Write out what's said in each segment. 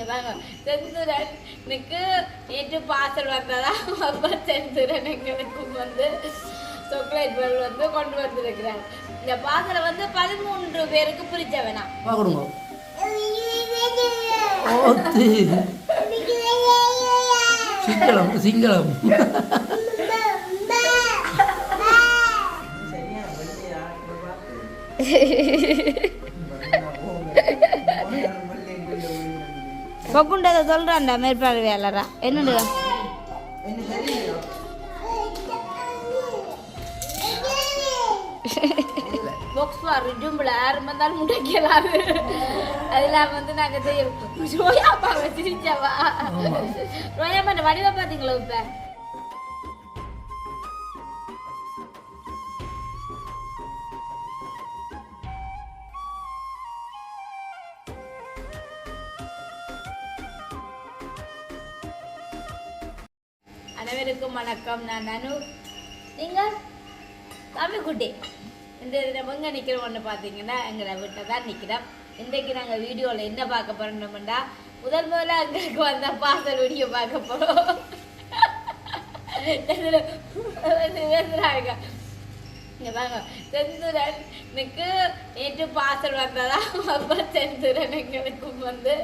இங்க பாருங்க செந்துரனுக்கு நேற்று பார்சல் வந்ததா அப்ப செந்துரன் எங்களுக்கு வந்து சாக்லேட் பால் வந்து கொண்டு வந்திருக்கிறார் இந்த பார்சலை வந்து பதிமூன்று பேருக்கு பிரிச்ச வேணாம் சிங்களம் சிங்களம் பக்குண்டதை சொல்றான்டா மேற்பார்வையாளரா. என்னண்டு? பாக்ஸ் பார் ஜும்பில் யாரும் வந்தாலும் முட்டைக்கலாது அதெல்லாம் வந்து நாங்கள் செய்ய ரோயாப்பா வச்சிருச்சாவா ரோயாப்பா வடிவா பார்த்தீங்களா இப்போ? வணக்கம் நான் நனு நீங்கள் தமிழ்குட்டி இந்த நம்ம எங்கே ஒன்று பார்த்தீங்கன்னா எங்களை வீட்டை தான் நிற்கிறோம் இன்றைக்கு நாங்கள் வீடியோவில் என்ன பார்க்க போகிறோம்னா முதல் முதல்ல எங்களுக்கு வந்த பார்சல் வீடியோ பார்க்க போகிறோம் இங்க. பாருங்க. செந்துரனுக்கு நேற்று பார்சல் வந்ததா? அப்போ செந்துரன் எங்களுக்கும் வந்து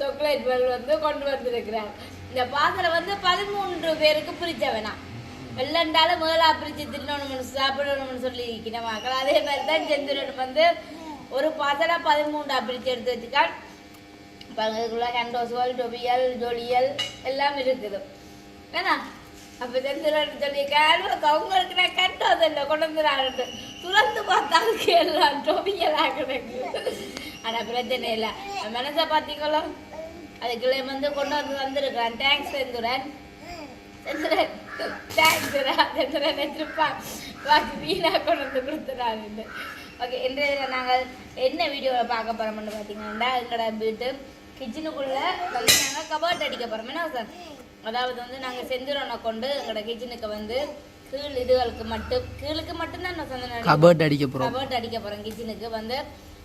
சாக்லேட் பல் வந்து கொண்டு வந்திருக்கிறார். இந்த பார்சலை வந்து பதிமூன்று பேருக்கு பிரிச்ச வேணாம் வெள்ளண்டாலும் முதலா பிரிச்சு தின்னணும்னு சாப்பிடணும்னு சொல்லி இருக்கிற மக்கள். அதே மாதிரி தான் செந்துரன் வந்து ஒரு பார்சலா பதிமூன்றா பிரிச்சு எடுத்து வச்சுக்கான் பங்குக்குள்ள கண்டோசுவல் டொபியல் ஜொலியல் எல்லாம் இருக்குது. ஏன்னா அப்ப செந்துரன் சொல்லி அவங்களுக்கு நான் கண்டோது இல்லை கொண்டு துறந்து பார்த்தாலும் எல்லாம் டொபியலாக கிடக்கு ஆனா பிரச்சனை இல்லை. மனசை பார்த்தீங்களோ அதுக்குள்ளே வந்து கொண்டு வந்து வந்திருக்கிறான் தேங்க்ஸ் செந்துரன். செந்துரன் தேங்க்ஸ் செந்துரன். வச்சிருப்பான் பாக்கி வீணா கொண்டு வந்து கொடுத்துறாரு ஓகே இன்றைய நாங்கள் என்ன வீடியோவில் பார்க்க போகிறோம்னு பார்த்தீங்கன்னா எங்களோட வீட்டு கிச்சனுக்குள்ள வந்து நாங்கள் கபோர்ட் அடிக்க போகிறோம் என்ன சார்? அதாவது வந்து நாங்கள் செந்துரனை கொண்டு எங்களோட கிச்சனுக்கு வந்து கீழ் இதுகளுக்கு மட்டும் கீழுக்கு மட்டும்தான் நான் சொன்னேன். கபர்ட் அடிக்க போகிறோம் கபோர்ட் அடிக்க போகிறோம் கிச்சனுக்கு வந்து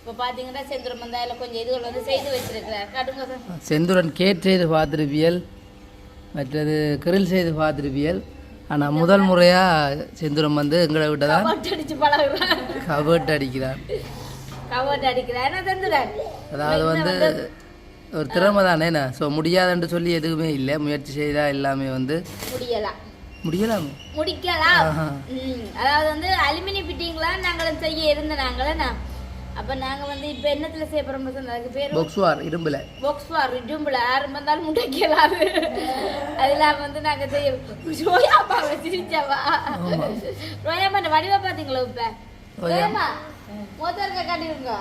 இப்போ பார்த்தீங்கன்னா செந்துரம் வந்து அதில் கொஞ்சம் இதுகள் வந்து செய்து வச்சிருக்கிறார். காட்டுங்க சார். செந்துரன் கேட் செய்து பார்த்துருப்பியல் மற்றது கிரில் செய்து பார்த்துருப்பியல். ஆனால் முதல் முறையாக செந்துரம் வந்து எங்களை விட்ட தான் அடிச்சு அடிக்கிறார். செந்துரன் அதாவது வந்து ஒரு திறமை தானே ஸோ முடியாதுன்னு சொல்லி எதுவுமே இல்லை. முயற்சி செய்தால் எல்லாமே வந்து முடியலாம். முடியலாமே முடிக்கலாம் அதாவது வந்து அலுமினி ஃபிட்டிங்லாம் நாங்களும் செய்ய இருந்த நாங்களே அப்ப நாங்க வந்து இப்ப என்னத்துல செய்ய சொன்ன அதுக்கு பேரு பொக்ஸ்வார் இரும்பில். பாக்ஸ் ஃபார் ஜும்பில் யாரும் வந்தாலும் முட்டைக்கலாது அதெல்லாம் வந்து நாங்க செய்ய ரோயாப்பா வச்சிருச்சாவா ரோயாப்பா இந்த வடிவா பாத்தீங்களா இப்ப ரோயாமா மோத்தருக்க காட்டிருங்க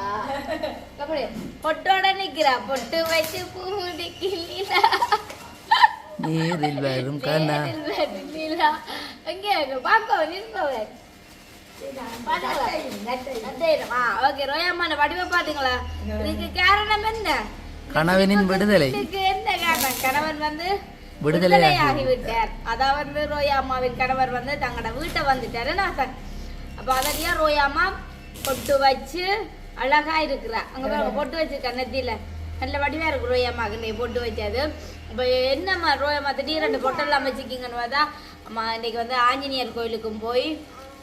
அப்படி பொட்டோட நிக்கிறா பொட்டு வச்சு பூ முடிக்கலா நீரில் வரும் கண்ணா. எங்கே பாக்கோ நிற்பவன் கணவனின் விடுதலை. கணவன் வந்து விடுதலை ஆகிவிட்டார் அதாவது வந்து ரோயாம்மாவின் கணவர் வந்து தங்களோட வீட்டை வந்துட்டாரு சார்? அப்ப அதனியா ரோயாம்மா பொட்டு வச்சு அழகா இருக்கிறா. அங்க பாருங்க பொட்டு வச்சிருக்கா நெத்தியில. நல்ல வடிவா இருக்கு ரோயாம்மாக்கு நீ பொட்டு வச்சது. இப்ப என்னம்மா ரோயாம்மா திடீர் ரெண்டு பொட்டெல்லாம் வச்சுக்கிங்கன்னு பார்த்தா அம்மா இன்னைக்கு வந்து ஆஞ்சநேயர் கோயிலுக்கும் போய்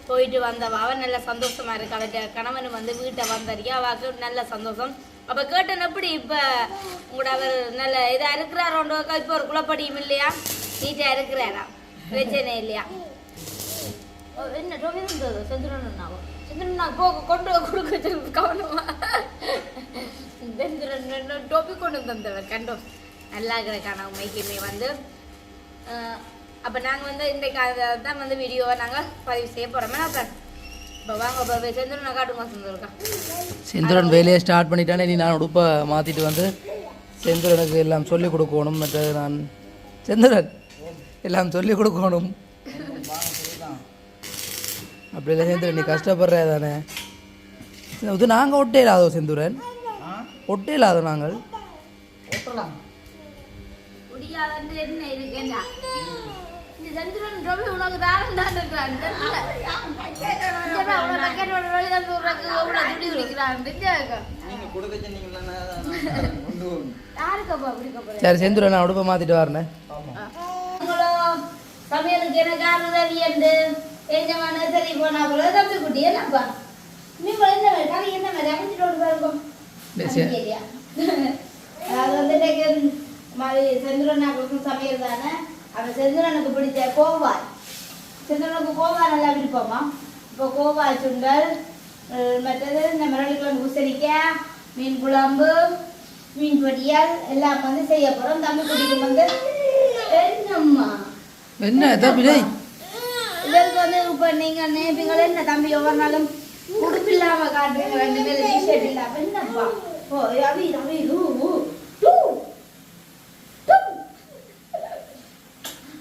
போயிட்டு வந்தவ அவள் நல்ல சந்தோஷமா இருக்கு? அவட்ட கணவன் வந்து வீட்டை வந்தறியா அவளுக்கு நல்ல சந்தோஷம். அப்ப கேட்டன் எப்படி இப்ப உங்களோட அவர் நல்ல இதா இருக்கிறாரோண்டோ இப்ப ஒரு குழப்படியும் இல்லையா? நீட்டா இருக்கிறாரா? பிரச்சனை இல்லையா? என்ன இருந்தது சந்திரனாவோ போக கொண்டு கொடுக்க கவனமா. சந்திரன் டோபி கொண்டு வந்தவர் கண்டோம். நல்லா இருக்கிறக்கான மைக்குமே வந்து. அப்ப நாங்க வந்து இன்றைக்கு அதை தான் வந்து வீடியோவை நாங்க பதிவு செய்ய போறோம்? சார் இப்போ வாங்க இப்போ சந்திரனை காட்டுங்க சந்திரக்கா செந்துரன் வேலையை ஸ்டார்ட் பண்ணிட்டானே நீ நான் உடுப்பை மாற்றிட்டு வந்து செந்துரனுக்கு எல்லாம் சொல்லிக் கொடுக்கணும் மற்றது நான் செந்துரன் எல்லாம் சொல்லிக் கொடுக்கணும். அப்படி இல்லை செந்துரன் நீ கஷ்டப்படுற தானே? இது நாங்கள் ஒட்டே இல்லாதோ செந்துரன் ஒட்டே இல்லாதோ நாங்கள் முடியாதுன்னு என்ன? இருக்குன்னா இந்த சந்திரன் ரொம்ப உனக்கு தாரம் தான் இருக்கிறான். வழி தான் தூரக்கு எவ்வளோ துடி குடிக்கிறான் சரி செந்துரு நான் உடுப்பை மாற்றிட்டு வரேன் சமையலுக்கு எனக்கு என்று சரி போனா போல தம்பி குட்டி என்னப்பா? நீங்க என்ன மாதிரி கறி என்ன மாதிரி? அமைச்சிட்டு வந்து பாருங்க. அது வந்து மாதிரி செந்துரனாக்கும் சமையல் தானே? அவன் செந்துரனுக்கு பிடிச்ச கோவாய். செந்துரனுக்கு கோவாய் நல்லா பிடிப்போமா இப்போ கோவாய் சுண்டல் மற்றது இந்த மிரளிக்குழம்பு பூசணிக்காய் மீன் குழம்பு மீன் பொரியல் எல்லாம் வந்து செய்ய போகிறோம் தம்பி குட்டிக்கு வந்து என்னம்மா? என்ன இதற்கு வந்து இப்போ நீங்கள் நேபிங்களே என்ன தம்பி ஒவ்வொரு நாளும் உடுப்பு காட்டுறீங்க ரெண்டு பேரும் டிஷர்ட் இல்லாம? என்னப்பா? ஓ ரவி ரவி ரூ ஊ, டூ டூ.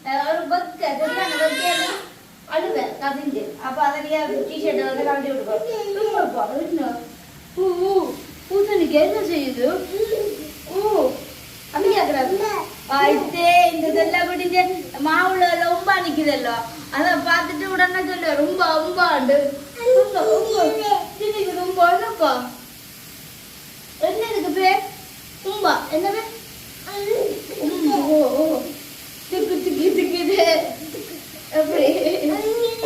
அஹ் ஒரு பக்க சரியான பக்க அழுவேன் கசிஞ்சு அப்போ அதை நீங்கள் வந்து கழட்டி விட்டுக்கோ இன்னும் ஊ ஊ பூசணிக்கு என்ன செய்யுது? ஊ அப்படியா ஆயிட்டே இந்த இதெல்லாம் பிடிச்ச மாவுல ரொம்ப நிக்குதல்லோ. அத பார்த்துட்டு உடனே சொல்ல ரொம்ப உம்பாண்டு ரொம்ப ரொம்ப. என்னப்பா என்ன பேர் உம்பா என்ன பேர் திக்கு திக்கு திக்குது. எப்படி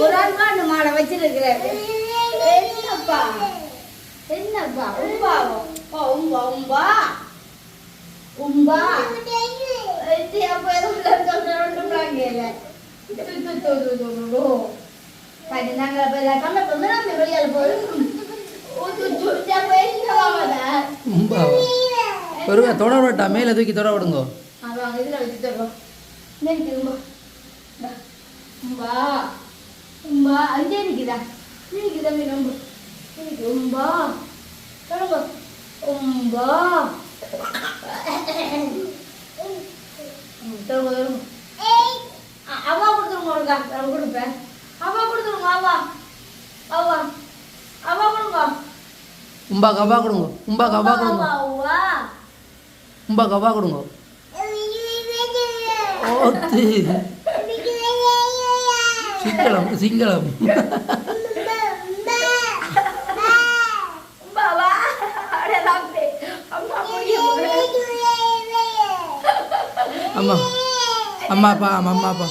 ஒரு ஆள் மாடை வச்சிருக்கிறாரு என்னப்பா? என்னப்பா? உம்பாவோ ஓ உம்பா உம்பா உம்பா. இது அப்ப ஏதோ சொல்றாங்க இல்ல. இதை கம்மி பண்ணி நம்ம வெளியால ஒரு தொட விடட்டா மேலே தூக்கி தொட விடுங்கோ. அவங்க இதுல வச்சு தரோம் நெருக்கி உம்பா உம்பா உம்பா அங்கே நிக்குதா நிக்கு தம்பி நம்ப நிக்கு உம்பா தொடங்க உம்பா ம், தொடங்க தொடங்க அ- அவ்வா கொடுத்துருங்க ஒருக்கா நான் கொடுப்பேன் அவ்வா கொடுத்துருங்க அவ்வா அவ்வா அவ்வா கொடுங்க உம்பா கவ்வா கொடுங்க உம்பா கவ்வா கொடுங்க உம்பா கவ்வா கொடுங்க ஓத்து சிங்களம் சிங்களம் உம்பா வா அடே லாப்பே அம்மா முடியும் அம்மா அம்மா அப்பா அம்மா அம்மா அப்பா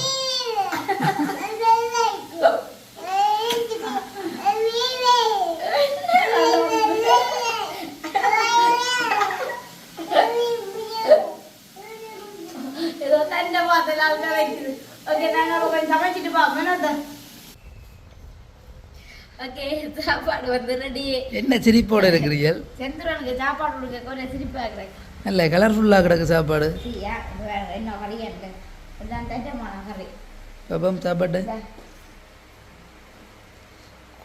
ஏதோ தண்டை பார்த்தல அவங்க வைக்குது ஓகே நாங்க பார்ப்போம் ஓகே சாப்பாடு வந்து ரெடி என்ன சிரிப்போட இருக்கிறீர்கள்? செந்துரனுக்கு சாப்பாடு கொடுக்க கொஞ்சம் சிரிப்பா இருக்கிறேன். நல்ல கலர்ஃபுல்லாக கிடக்கு சாப்பாடு. என்ன கறி இருக்கு? எல்லாம் தட்டமான கறி பாப்பம் சாப்பாடு.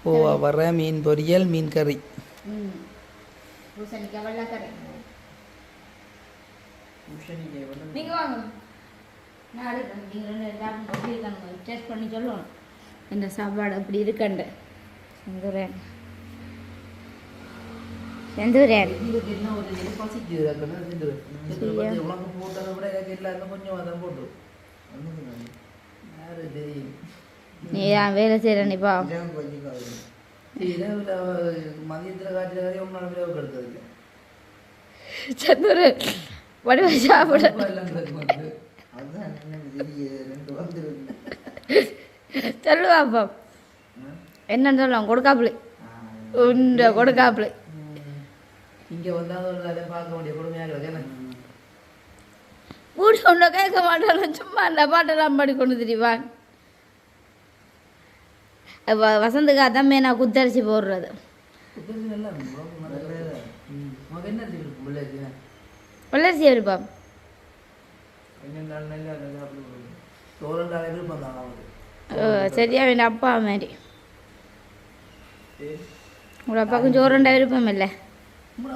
கோவா வர மீன் பொரியல் மீன் கறி. ம். பூசணிக்காய் வெள்ளைக்கறி. வாங்க. நீங்க ரெண்டு எல்லாரும் எப்படி இருக்காங்க டேஸ்ட் பண்ணி சொல்லணும். இந்த சாப்பாடு அப்படி இருக்கண்டு. செந்துரன் செந்துரன் நீ ஏன் வேலை இரவுல மதியத்தில் காய்ச்சல் கறி ஒன்றால் இரவு கெடுத்தது இல்லை செந்துரன் வடிவ சாப்பிட. சொல்லுவாப்பா என்னன்னு சொல்லலாம் கொடுக்காப்புல. உண்ட கொடுக்காப்புல. இங்கே வந்தால் ஒரு அதை பார்க்க வேண்டிய கொடுமையாக என்ன வீடு ஒன்றை கேட்க மாட்டாலும் சும்மா அந்த பாட்டெல்லாம் பாடி கொண்டு திரிவான். வசந்துக்கா தான் மேனா குத்தரிசி போடுறது. புத்தகம் நல்லா சரியா என் அப்பா மாதிரி உங்களோட அப்பாவுக்கும் சோறுண்டா விருப்பம் இல்லை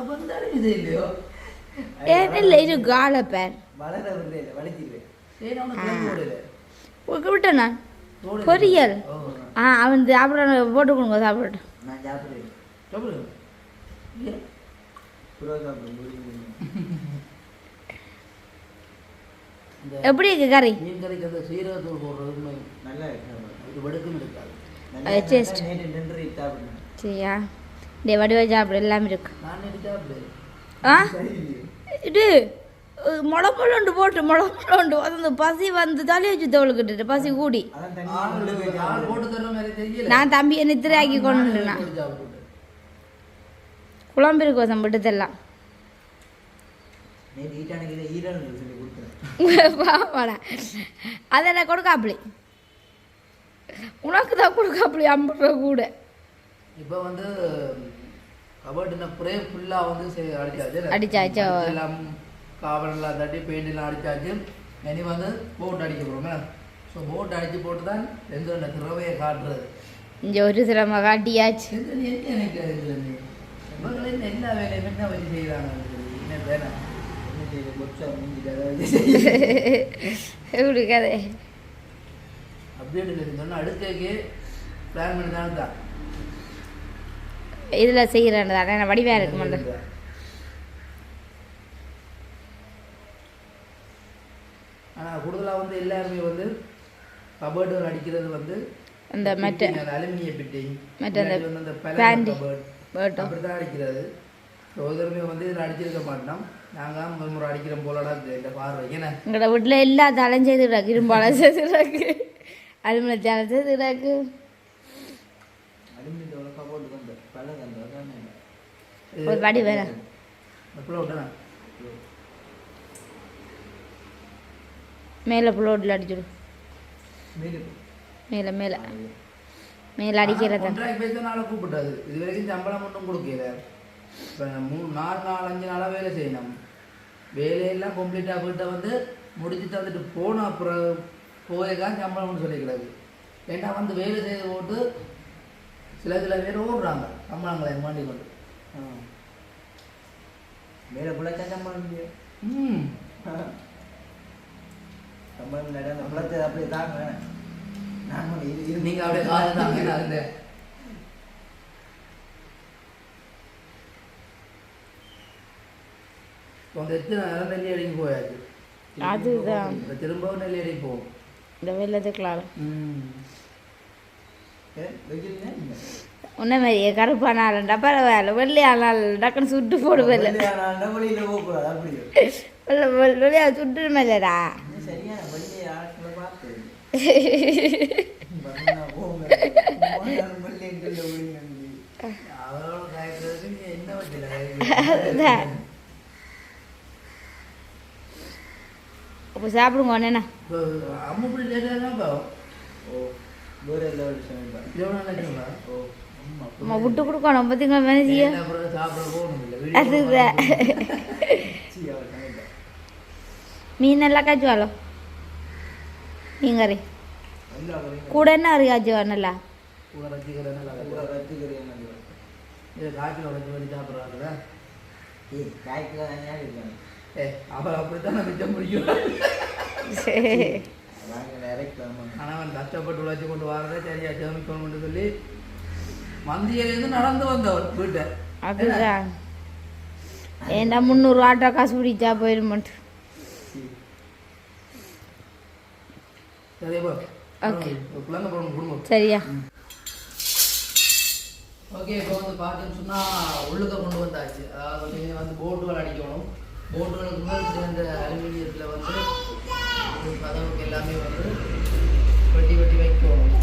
வந்தாலும் இது கால பேர் வளர இல்லை வலிச்சிருவேன் சரி அவனுக்கு கிளம்பி ஓடல உங்க விட்டேண்ணா பொரியல் ஆ அவன் சாப்பிட போட்டு கொடுங்க சாப்பிட்டு நான் சாப்பிடுவேன் எப்படி இருக்கு கறி? மீன் கறிக்கு அந்த சீரகத்தூள் போடுறது உண்மை. இது வெடுக்கும் இருக்காது. டேஸ்ட் சரியா? டே வடிவா சாப்பிடு எல்லாமே இருக்கு. நான் எடுத்து சாப்பிடு. ஆ? இது முளை முளண்டு போட்டு முளை முளண்டு அந்த பசி வந்து தலையை சுத்த ஒழுக்கிட்டு பசி கூடி. நான் தம்பியை நித்திரையாக்கி கொண்டுனா குழம்பிருக்கு வசம் விட்டுதெல்லாம் அதை நான் கொடுக்காப்பளி. உனக்கு தான் கொடுக்காப்பளி ஐம்பது ரூபா கூட. இப்போ வந்து கபர்டின ப்ரே ஃபுல்லாக வந்து அடிச்சாச்சு. அடிச்சாச்சு. எல்லாம் காவலெல்லாம் தட்டி பெயிண்ட் எல்லாம் அடிச்சாச்சு. இனி வந்து போட் அடிக்க போகிறோமே ஸோ போட் அடிச்சு போட்டு தான் எந்த திறமையை காட்டுறது? இங்கே ஒரு சிரம காட்டியாச்சு. என்ன நினைக்கிறது எல்லா வேலையுமே என்ன வச்சு செய்கிறாங்க என்ன வேணாம் எப்படி கதை இதில் செய்கிறேன் தானே வடிவாக இருக்க மாட்டேன் ஆனால் கூடுதலாக வந்து எல்லாருமே வந்து கபர்டு அடிக்கிறது வந்து அந்த அந்த அலுமினிய பிட்டிங் மற்ற அந்த பேண்டி. கபர்ட் பேட்டும். அப்படி தான் அடிக்கிறது. சோதரமே வந்து இதில் அடிச்சிருக்க மாட்டோம். நாங்கள் முதல் முறை அடிக்கிறோம் போலடா இந்த பார்வை. ஏன்னா எங்களோட வீட்டில் எல்லா தலையும் செய்துடாக்கு இரும்பாலம் செய்துடாக்கு அலுமினிய தலை அதான் ஒரு வடி வேற. மேலே புள்ளோட்டில் அடிச்சுடு. மேலே மேலே மேலே. அடிக்கிறது. கூப்பிட்டாது. இது வரைக்கும் சம்பளம் ஒன்றும் கொடுக்கல. இப்போ மூணு நாலு நாலு அஞ்சு நாளாக வேலை செய்யணும். வேலையெல்லாம் கம்ப்ளீட்டாக போயிட்டு வந்து முடிச்சுட்டு வந்துட்டு போன அப்புறம் போயதான் சம்பளம்னு சொல்லிக்கிறாரு ஏன்னா வந்து வேலை செய்து போட்டு சில சில பேர் ஓடுறாங்க. சம்பளங்களை மாண்டி கொண்டு. மேலே புள்ளச்சா சம்பளம் ம். சம்பளம் அப்படியே தாங்க. நாங்கள் நீங்கள் அப்படியே காசு தாங்க. அந்த இப்போ எத்தனை நேரம் நெல்லி அடிக்கு போயாச்சு அதுதான் இப்போ திரும்பவும் நெல்லி அடிக்கு இந்த. உன்ன மாதிரியே கருப்பானாலண்டா பரவாயில்ல வெள்ளையானால் டக்குன்னு சுட்டு போடுவேன் வெள்ளையா சுட்டு மேலடா இது சரியான வெள்ளை ஆட்களை பார்த்தேன் போங்க போனாலும் வெள்ளைன்னு சொல்ல விடுங்க அவரோட காய்க்கிறதுக்கு நீ என்ன வச்சுல அதுதான் அப்போ சாப்பிடுங்க ஒன்னேண்ணா அம்மா விட்டு கொடுக்கணும் பார்த்தீங்களா மேனேஜியா அதுதான் மீன் எல்லாம் காய்ச்சுவாளோ மீன் கறி கூட என்ன கறி காய்ச்சுவா நல்லா நல்லா காய்ச்சல் அவர் அப்படித்தான் மிச்சம் இறக்கலாம் கணவன் கஷ்டப்பட்டு உழைச்சி கொண்டு வரதே சரியா சேமிக்கணும்னு சொல்லி மந்தியிலேருந்து நடந்து வந்தவர் வீட்டை. அதுதான். ஏண்டா முந்நூறு ஆட்டோ காசு பிடிச்சா போயிருமாட்டு சரியா. ஓகே இப்போ வந்து பார்த்தோம்னு சொன்னால் உள்ளுக்க கொண்டு வந்தாச்சு. அதாவது வந்து போட்டுகள் அடிக்கணும். போட்டுகளுக்கு மேல் இந்த அலுமினியத்தில் வந்து கதவுக்கு எல்லாமே வந்து வெட்டி வெட்டி வைக்கணும்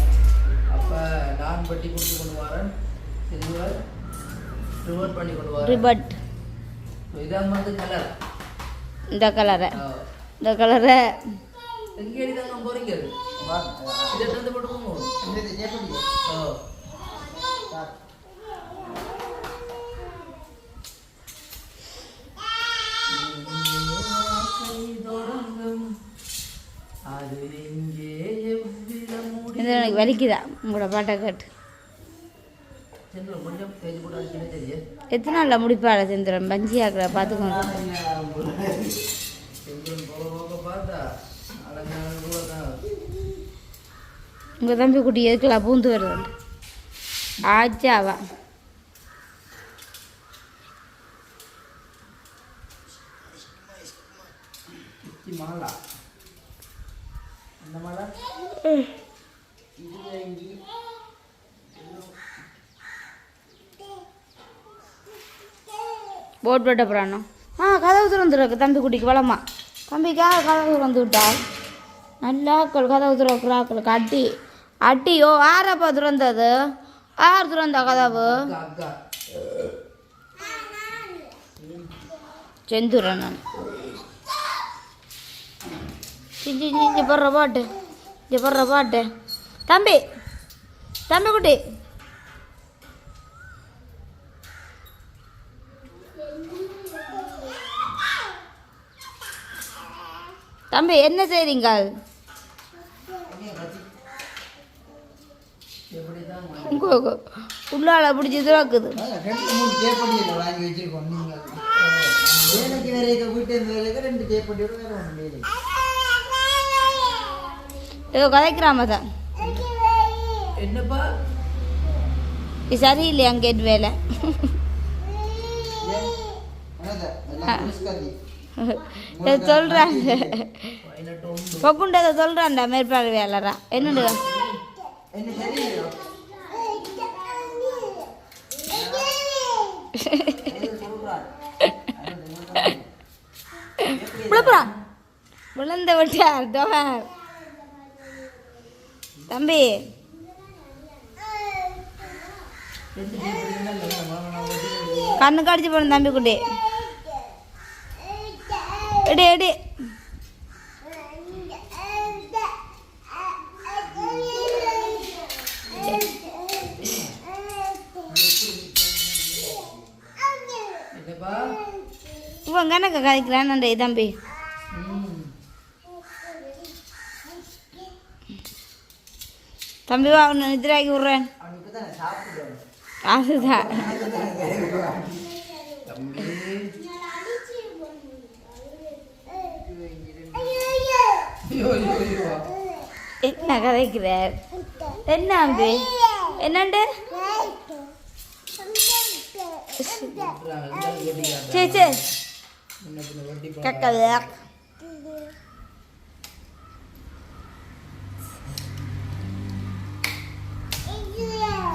அப்போ நான் வெட்டி கொடுத்து கொண்டு வரேன். சிறுவர் ரிவர்ட் பண்ணி கொண்டு வரேன். ரிபட் இதான் வந்து கலர் இந்த கலரை இந்த கலரை எங்கே தாங்க போகிறீங்க இதை போங்க ஓ இது எனக்கு வலிக்குதா? உங்களோட பாட்டை கேட்டு. எத்தனை நாளில் முடிப்பாள செந்திரன்? பஞ்சி ஆக்கிற பார்த்துக்கோங்க. உங்கள் தம்பி குட்டி எதுக்குலாம் பூந்து வருது ஆச்சாவா? மாலா அந்த மாலா இது வாங்கி போட் போட்ட போகிறானோ ஆ கதவு திறந்துருக்கு தம்பி குட்டிக்கு வளமா தம்பிக்காக கதவு திறந்து விட்டால் நல்லா ஆக்கள் கதவு திறக்கிற ஆக்களுக்கு அட்டி அட்டியோ ஆரப்பா திறந்தது? ஆறு திறந்தா கதவு? அக்கா அக்கா செந்துரன் சிஞ்சி போடுற பாட்டு இங்கே போடுற பாட்டு தம்பி தம்பி குட்டி. தம்பி என்ன செய்றீங்க உங்க உள்ளால பிடிச்சி இதுவாக்குது வாங்கி வச்சிருக்கோம். நீங்கள் வேலைக்கு வேலைக்கு வீட்டு வேலைக்கு ரெண்டு தேப்படியோட வேற ஒன்று வேலைக்கு ஏதோ கதைக்கிறாம தான் என்னப்பா? இது சரியில்லை அங்கே வேலை? சொல்கிறாங்க பொக்குண்டதை சொல்கிறான்டா மேற்பார்வையாளரா. என்னண்டு விழுப்புறான் விழுந்த விட்டார் தோஹர் தம்பி ரெண்டு பேர் இருந்தால் நல்லா மாமனா வந்து கண்ணு கடிச்சு போன தம்பி குட்டி எடி எடி என்னப்பா இவன் கணக்கு கதைக்கிறான் தம்பி தம்பி வா உன்னை நிதிராக்கி விட்றேன். அதுதான் என்ன கதைக்கிறார் என்ன அம்பி என்னண்டு? விட்டுறாங்க, இருந்தாலும் வெட்டிக்காரன். சே சே. முன்ன பின்ன வெட்டி பழக்கம். கக்கல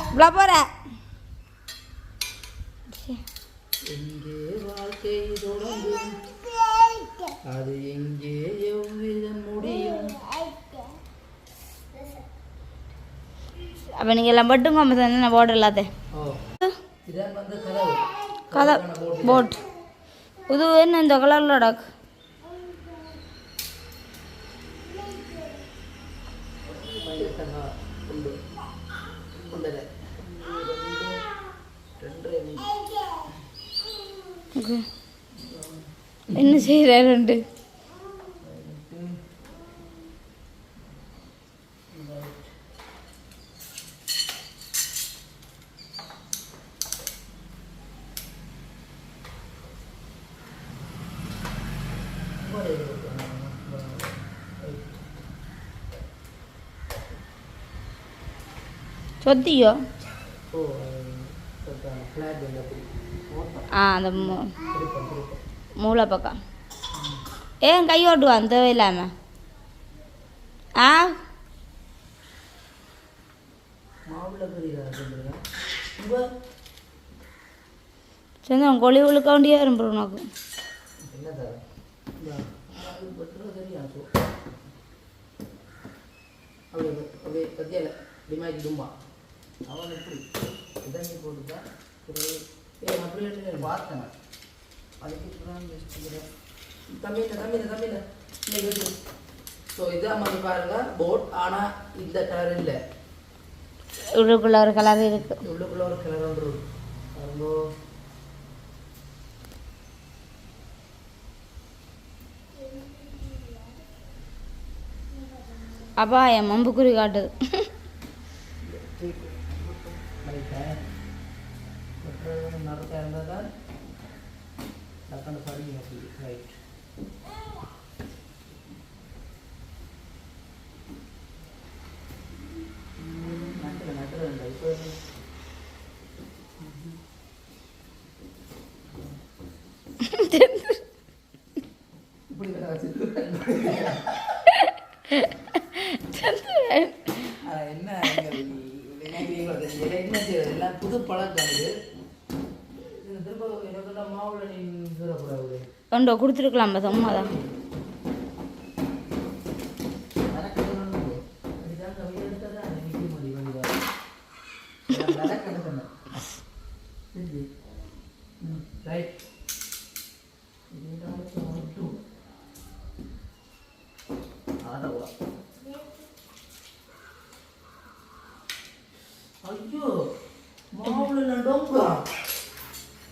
இவ்வளோ போகிற வாழ்க்கை தொடங்கும்? அது எங்கே எவ்விதம் முடியும்? அப்போ நீங்கள் எல்லாம் பட்டுங்க அம்மா போர்டு எல்லாத்தையும் ஓ இதான் வந்து கதவு. கதை போட் இது என்ன இந்த கலரில் டாக் பாருங்க என்ன செய்கிறார் ரெண்டு சொத்தியோ? ஓ ஃப்ளாட் வந்து அப்படி. ஆ அந்த மூ- மூளை பக்கம். ஏன் கை ஓட்டுவான் இல்லாமல் ஆ? மாவுல கொழி உழுக்க வேண்டியா இரும்புறோம் உனக்கு. அப்படியே டிமாக்கி அவன் எப்படி இதங்கி பார்த்தேன் அதுக்கு தமிழ்ல தமிழ்ல இன்னைக்கு வச்சு ஸோ இதான் வந்து பாருங்க போட் ஆனால் இந்த கலர் இல்லை. உள்ளுக்குள்ள ஒரு கலர் இருக்கு. உள்ளுக்குள்ள ஒரு கலர் ஒன்று இருக்கு. பாருங்க. அப்பா என் மம்பு குறி காட்டுது. நடத்த இருந்தால் தான் டக்குன்னு படிங்க அப்படி ரைட் இப்போ இப்படி என்ன என்ன செய்யறது? எல்லாம் புது பழக்கம் இது இது திரும்ப எனக்கு மாவுல நீ சொல்லக்கூடாது கொண்டு கொடுத்துருக்கலாம் சும்மா தான் அதுதான் கவிதை எடுத்ததா நிற்க முடியும் ரைட் ஐயோ மாவுல டொங்கா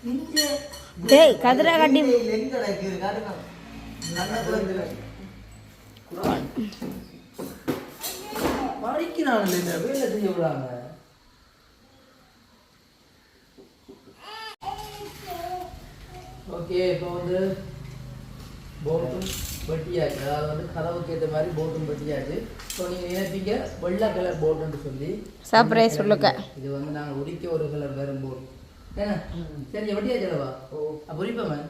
இங்க டேய் கதிரை கட்டி ஓகே இப்போ வந்து போட்டும் வெட்டியாச்சு. அதாவது வந்து கதவுக்கு ஏற்ற மாதிரி போட்டும் வெட்டியாச்சு. ஸோ நீங்கள் நினைப்பீங்க வெள்ளை கலர் போட்டுன்னு சொல்லி. Surprise சொல்லுங்க. இது வந்து நாங்கள் உரிக்க ஒரு கலர் வேறும் போட் ஏன்னா சரி வெட்டியாச்சலவா ஓ. புரிப்பேன்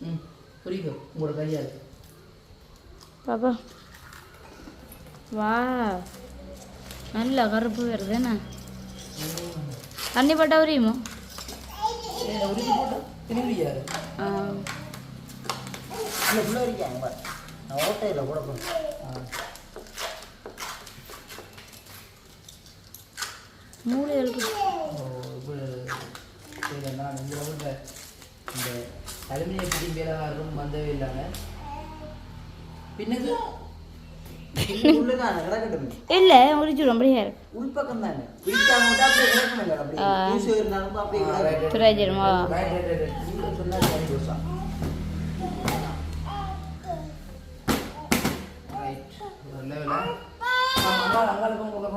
ம் புரிக்கும் உங்களோட கையால் பாப்பா. வா. நல்ல கருப்பு வருது என்ன? தண்ணி பட்டா உரியுமோ? ஓட்டையில் கூட மூளைகளுக்கு இப்போ நான் இந்த ஊரில் இந்த அலுமினிய பிடி வேலைக்காரரும் வந்தவே இல்லாங்க. பின்னுக்கு இல்லை அப்படியே இருக்கு. உள்பக்கம் தானே பிடிக்காம விட்டா அப்படியே அப்படியே இருந்தாலும் அப்படியே துராஜிருமா ஒரு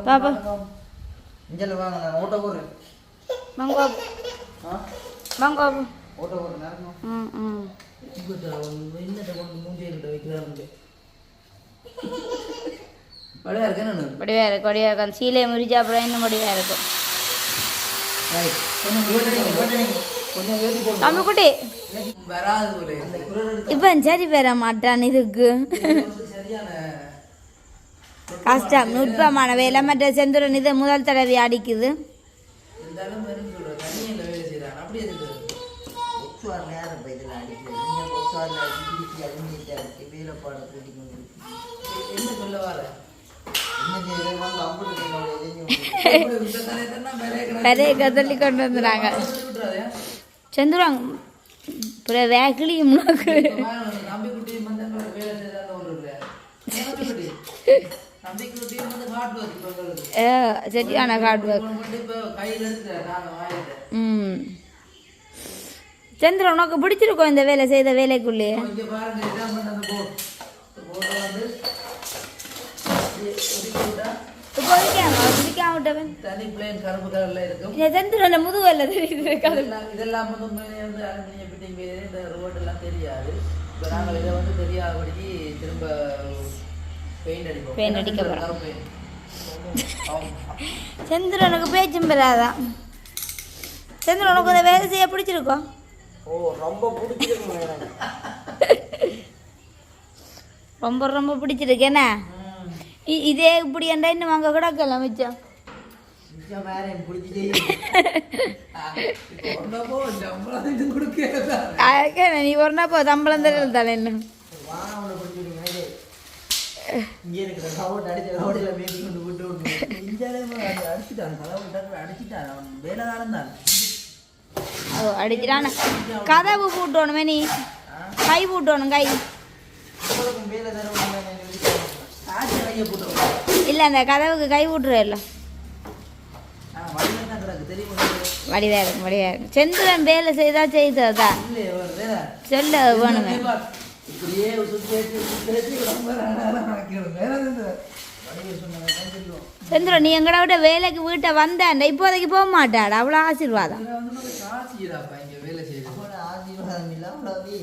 பாப்பா. இஞ்சல வாங்க நான் ஓட்ட போடுறேன் வாங்க பாப்பா ஆ வாங்க ம் ம். இருக்கேன் நான் வடிவாக இருக்கு வடிவாக இருக்கு அந்த சீலையை முறிச்சா அப்புறம் இன்னும் வடிவாக இருக்கும். ரைட் கொஞ்சம் ஏற்றி கொஞ்சம் ஏற்றி போடுங்க தம்பி குட்டி வராது போல. அந்த குரல் இப்போ சரி பெற மாட்டான் இதுக்கு கஷ்டம். நுட்பமான வேலை மற்ற செந்துரன் இது முதல் தடவை அடிக்குது. நம்பி குட்டி கொண்டு வந்துடுறாங்க ஒர்க் பண்றது ஏ, சரியான ஹார்ட் ஒர்க் ம் சந்திரன் உனக்கு பிடிச்சிருக்கோம் இந்த வேலை செய்த வேலைக்குள்ளேயே தனி பிளேன் கருப்பு கலர்ல இருக்கும் இந்த செந்துரம் முதுகல்ல தெரியுது இதெல்லாம் இதெல்லாம் வந்து உண்மையிலேயே வந்து அலுமினியம் ஃபிட்டிங் இந்த ரோட் எல்லாம் தெரியாது இப்போ நாங்கள் இதை வந்து தெரியாதபடிக்கு திரும்ப பெயிண்ட் அடிப்போம் பெயிண்ட் அடிக்க போறோம். கருப்பு பேச்சும் பெறாதான் செந்துரன் உனக்கு இந்த வேலை செய்ய பிடிச்சிருக்கோம் ஓ ரொம்ப பிடிச்சிருக்கும் ரொம்ப ரொம்ப பிடிச்சிருக்கு என்ன இதே இப்படி என்றா இன்னும் மிச்சம். சம்பளம் இது கொடுக்கிறதா? அதுக்கு நீ நாள் போ சம்பளம் தெரியல தானே வாங்க இந்தியாவிலே அடிச்சுட்டான் கதவு பூட்டணுமே நீ. கை பூட்டணும் கை. இல்லை அந்த கதவுக்கு கை விட்டுரு இல்லை. வழியில் தான் கிடக்கு தெரியுமா வடிவா இருக்கும் வடிவா இருக்கும் செந்துரன் வேலை செய்தா செய்ததா சொல்ல சொல்லுவோம் செந்துரன் நீ எங்கட விட வேலைக்கு வீட்டை வந்தாண்ட இப்போதைக்கு போக மாட்டாடா அவ்வளோ ஆசீர்வாதம். இதில் வந்து நம்ம காசிடாப்பா இங்கே வேலை செய்யுது அவனோட ஆசீர்வாதம் இல்லை அவ்வளோவே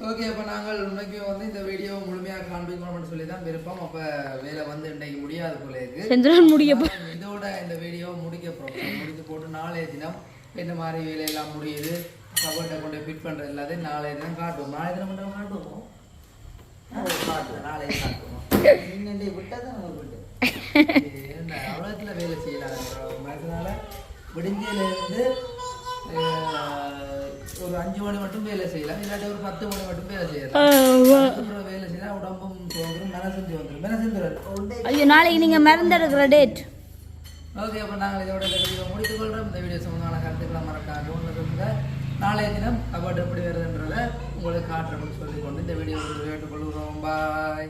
ஓகே அப்போ நாங்கள் உண்மைக்கு வந்து இந்த வீடியோ முழுமையாக காண்பிக்கணும்னு சொல்லி தான் விருப்பம். அப்போ வேலை வந்து இன்னைக்கு முடியாது போல இருக்கு. செந்துரன் முடிய இதோட இந்த வீடியோ முடிக்க போகிறோம் முடித்து போட்டு நாளைய தினம் என்ன மாதிரி வேலையெல்லாம் முடியுது கபட்டை கொண்டு ஃபிட் பண்ணுறது எல்லாத்தையும் நாளைய தினம் காட்டுவோம். நாளைய தினம் மட்டும் காட்டுவோம். காட்டுவோம். நாளைய காட்டுவோம். நீங்கள் விட்டால் தான் உங்களுக்கு விட்டு என்ன அவ்வளோத்துல வேலை செய்யலாம் மனசுனால அஹ், ஒரு அஞ்சு மணி மட்டும் வேலை செய்யலாம் இல்லாட்டி ஒரு பத்து மணி மட்டும் வேலை செய்யலாம் வேலை செய்யலாம் உடம்பும் சோதரும் மனசஞ்சு வந்துடும் மனசந்துடும் ஐயோ நாளைக்கு நீங்கள் மறந்துடுக்கிற டேட் ஓகே அப்போ நாங்கள் இதோட வீடியோ முடித்துக் கொள்கிறோம் இந்த வீடியோ சம்பந்தமான கருத்துக்களை மறக்காம ஒன்று இருந்த நாளைய தினம் அவார்டு எப்படி வருதுன்றதை உங்களுக்கு காட்டுறோம்னு சொல்லிக்கொண்டு இந்த வீடியோ கேட்டுக்கொள்கிறோம் பாய்